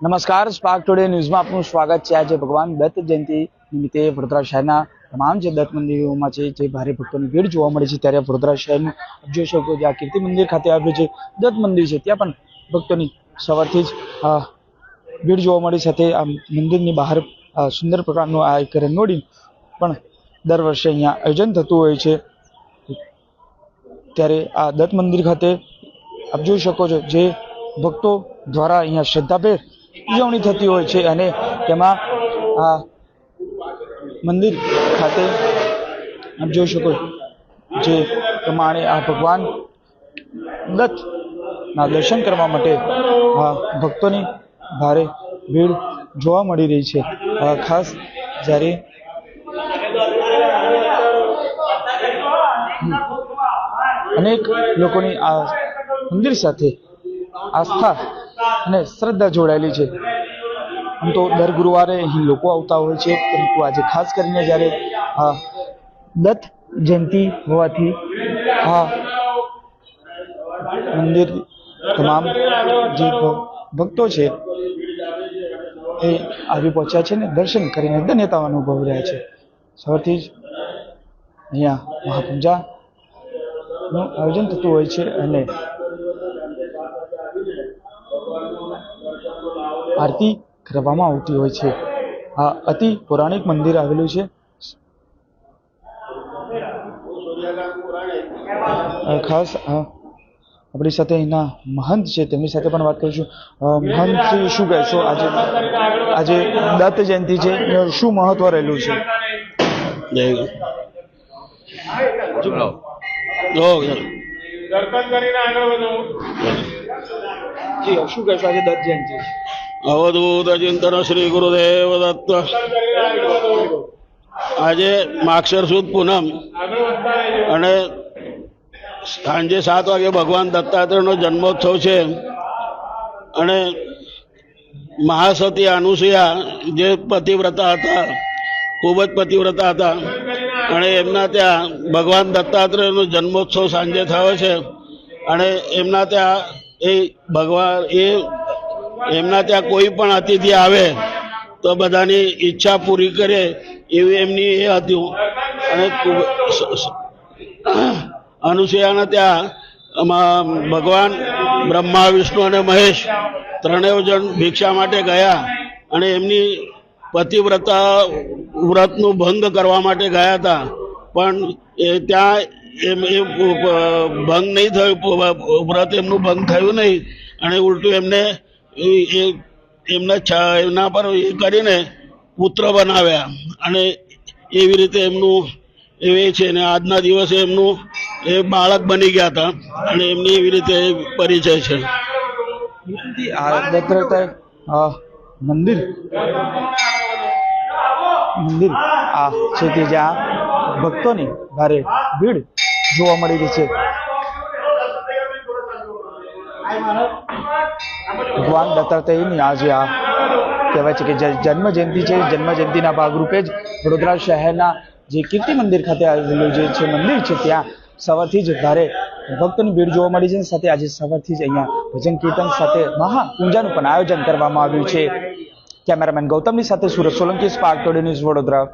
નમસ્કાર spark today ન્યૂઝમાં આપનું સ્વાગત છે. આજે ભગવાન દત્ત જયંતિ નિમિત્તે વડોદરા શહેરના તમામ જે દત્ત મંદિરોમાં છે, જે ભારે ભક્તોની ભીડ જોવા મળે છે, ત્યારે વડોદરા શહેરનું જોઈ શકો જે આ કીર્તિ મંદિર ખાતે આવ્યું છે દત્ત મંદિર છે, ત્યાં પણ ભક્તોની સવારથી જ ભીડ જોવા મળી સાથે આ મંદિરની બહાર સુંદર પ્રકારનું આ એક રંગોળી પણ દર વર્ષે અહીંયા આયોજન થતું હોય છે. ત્યારે આ દત્ત મંદિર ખાતે આપ જોઈ શકો છો, જે ભક્તો દ્વારા અહીંયા શ્રદ્ધાભેર ઉજવણી થતી હોય છે અને તેમાં આ મંદિર ખાતે આપ જોઈ શકો જે પ્રમાણે આ ભગવાન દત્તના દર્શન કરવા માટે આ ભક્તોની ભારે ભીડ જોવા મળી રહી છે. આ ખાસ જ્યારે અનેક લોકોની આ મંદિર સાથે આસ્થા અને શ્રદ્ધા જોડાયેલી છે. આમ તો દર ગુરુવારે અહીં લોકો આવતા હોય છે, પરંતુ આજે ખાસ કરીને જ્યારે આ દત્ત જયંતિ હોવાથી આ મંદિર તમામ જે ભક્તો છે એ આવી પહોંચ્યા છે ને દર્શન કરીને ધન્યતા અનુભવી રહ્યા છે. સવારથી જ અહીંયા મહાપૂજાનું આયોજન થતું હોય છે અને આરતી કરવામાં આવતી હોય છે. આ અતિ પૌરાણિક મંદિર આવેલું છે. ખાસ આપણી સાથે અહીંના મહંત છે તેમની સાથે પણ વાત કરીશું. મહંત શું કહેશો? આજે આજે દત્ત જયંતિ છે શું મહત્વ રહેલું છે? શું કહેશો? આજે દત્ત જયંતિ અવધૂત ચિંતન શ્રી ગુરુદેવ દત્ત. આજે માક્ષર સુદ પૂનમ અને સાંજે સાત વાગે ભગવાન દત્તાત્રેયનો જન્મોત્સવ છે. અને મહાસતી અનુસૂયા જે પતિવ્રતા હતા, ખૂબ જ પતિવ્રતા હતા. અને એમના ત્યાં ભગવાન દત્તાત્રેયનો જન્મોત્સવ સાંજે થયો છે. અને એમના ત્યાં એ ભગવાન એ એમના ત્યાં કોઈ પણ અતિથિ આવે તો બધાની ઈચ્છા પૂરી કરે એવી એમની એ હતી અને અનુસૂયાના ત્યાં ભગવાન બ્રહ્મા, વિષ્ણુ અને મહેશ ત્રણેય જણ ભિક્ષા માટે ગયા અને એમની પતિવ્રતા વ્રતનું ભંગ કરવા માટે ગયા હતા. પણ એ ત્યાં એમ એ ભંગ નહીં થયું વ્રત એમનું ભંગ થયું નહીં અને ઉલટું એમને એ- એ એમના છ- એમના પર એ કરીને પુત્ર બનાવ્યા. અને એવી રીતે એમનું એ છે ને આજના દિવસે એમનું એ બાળક બની ગયા હતા. અને એમની એવી રીતે પરિચય છે. મંદિર? મંદિર. આ છે કે જ્યાં ભક્તોની ભારે ભીડ જોવા મળી રહી છે. ભગવાન દત્તાત્રેયની આજે આ કહેવાય છે કે જ- જન્મ છે. જન્મજયંતિના ભાગરૂપે જ વડોદરા શહેરના જે કીર્તિ મંદિર ખાતે આવેલું જે છે મંદિર છે, ત્યાં સવારથી જ ભારે ભક્તોની ભીડ જોવા મળી છે સાથે આજે સવારથી જ અહીંયા ભજન કીર્તન સાથે મહા પૂજાનું પણ આયોજન કરવામાં આવ્યું છે. કેમેરામેન ગૌતમની સાથે સુરત સોલંકી સ્પાર્ક ટુડે ન્યૂઝ વડોદરા.